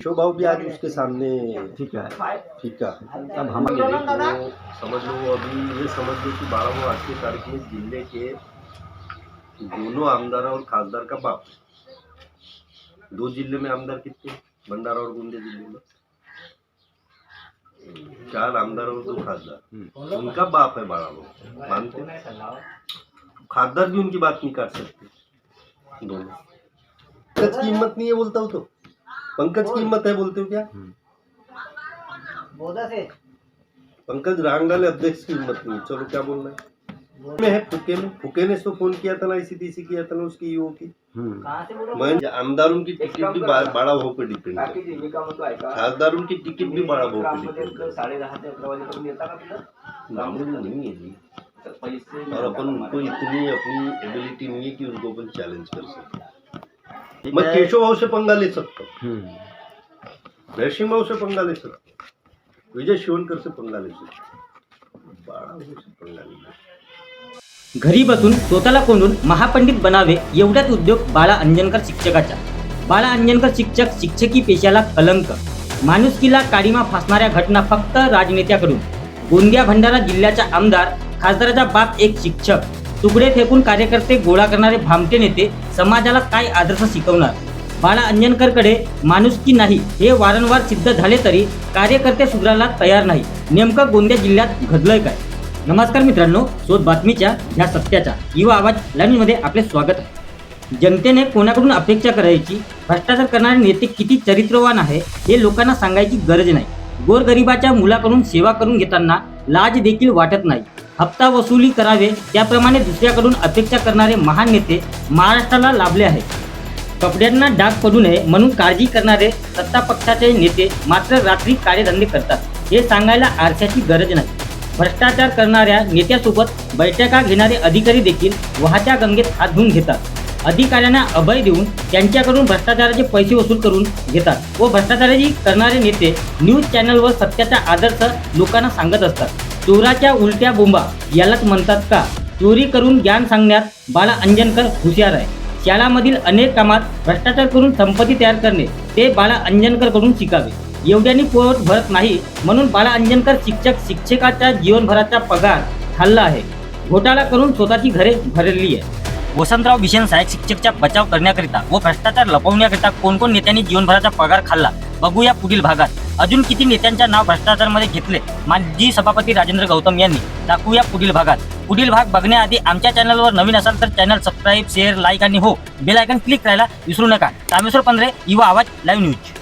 Show भाव भी आज उसके सामने ठीक है। फीका अब हम समझ लो अभी ये समझ लो कि बारह आज की तारीख में ज़िले के दोनों आमदार और खासदार का बाप। है। दो ज़िले में आमदार कितने भंडारा और गोंदिया ज़िले में। चार आमदार और दो खासदार। उनका बाप है बारह लोग मानते खासदार भी उनकी बात नहीं कर सकते। दोनों। पंकज की हिम्मत नहीं है बोलता हूँ तो। पंकज की हिम्मत है बोलते हो क्या? पंकज रांगडाले अध्यक्ष की हिम्मत नहीं चलो क्या बोलना है? में है फुके में फुके ने तो फ़ोन किया था ना इसी तीसी किया था ना उसकी ईओ की। हम्म, मैं आमदारों की टिकट भी बाड़ा भाव पे डिपेंड है। खासदारों की टिकट भी बाड़ा भाव पे डिपेंड है मामूली नहीं है जी। और अपन उनको इतनी अपनी एबिलिटी नहीं है कि उनको अपन चैलेंज कर सके। ठीक मैं है। केशव भाव से पंगा ले सकता हूँ हम्म. नरसिंह भाव से पंगा ले सकता हूँ विजय शिवनकर से पंगा ले सकता बाड़ा भाव से पंगा नहीं ले सकता घरी बसून स्वतःला कोंडून महापंडित बनावे एवढ्याच उद्योग बाळा अंजनकर शिक्षकाचा. बाळा अंजनकर शिक्षक शिक्षकी पेशाला कलंक. माणुसकीला काडीमा फासणाऱ्या घटना फक्त राजनेत्याकडून. गोंदिया भंडारा जिल्ह्याचा आमदार खासदाराचा बाप एक शिक्षक. तुकडे फेकून कार्यकर्ते गोळा करणारे भामटे नेते समाजाला काय आदर्श शिकवणार? बाळा अंजनकरकडे माणुसकी नाही हे वारंवार सिद्ध झाले तरी कार्यकर्ते सुधारायला तयार नाही. नेमकं गोंदिया जिल्ह्यात घडलंय काय? नमस्कार मित्रांनो शोध बातमीच्या ह्या सत्याचा युवा आवाज लाईनमध्ये आपले स्वागत आहे. जनतेने कोणाकडून अपेक्षा करायची? भ्रष्टाचार करणारे नेते किती चरित्रवान आहे? हे लोकांना सांगायची गरज नाही. गोरगरिबाच्या मुलाकडून सेवा करून घेताना लाज देखील वाटत नाही. हप्ता वसुली करावे त्याप्रमाणे दुसऱ्याकडून अपेक्षा करणारे महान नेते महाराष्ट्राला लाभले आहेत. कपड्यांना डाग पडू नये म्हणून काळजी करणारे सत्ता पक्षाचे नेते मात्र रात्री कार्यधंदे करतात. हे सांगायला आरशाची गरज नाही. भ्रष्टाचार करणाऱ्या नेत्यासोबत बैठका घेणारे अधिकारी देखील वाहत्या गंगेत हात धुवून घेतात. अधिकाऱ्यांना अभय देऊन त्यांच्याकडून भ्रष्टाचाराचे पैसे वसूल करून घेतात व भ्रष्टाचाराची करणारे नेते न्यूज चॅनलवर सत्याचा आदर्श लोकांना सांगत असतात. चोराच्या उलट्या बोंबा यालाच म्हणतात का? चोरी करून ज्ञान सांगण्यात बाळा अंजनकर हुशार आहे. शाळामधील अनेक कामात भ्रष्टाचार करून संपत्ती तयार करणे ते बाळा अंजनकरकडून शिकावे. एवढ्यानी पोट भरत नाही म्हणून बाळा अंजनकर शिक्षक शिक्षकाच्या जीवनभराचा पगार खाल्ला आहे. घोटाळा करून स्वतःची घरे भरली आहे वसंतराव बिशन सहायक शिक्षकचा बचाव करण्याकरिता व भ्रष्टाचार लपवण्याकरिता कोण कोण नेत्यांनी जीवनभराचा पगार खाल्ला? बघूया पुढील भागात. अजून किती नेत्यांच्या नाव भ्रष्टाचारमध्ये घेतले? माजी सभापती राजेंद्र गौतम यांनी. दाखवूया पुढील भागात. पुढील भाग बघण्याआधी आमच्या चॅनलवर नवीन असाल तर चॅनल सबस्क्राईब शेअर लाईक आणि हो बेल आयकन क्लिक करायला विसरू नका. कामेश्वर पंधरे युवा आवाज लाईव्ह न्यूज.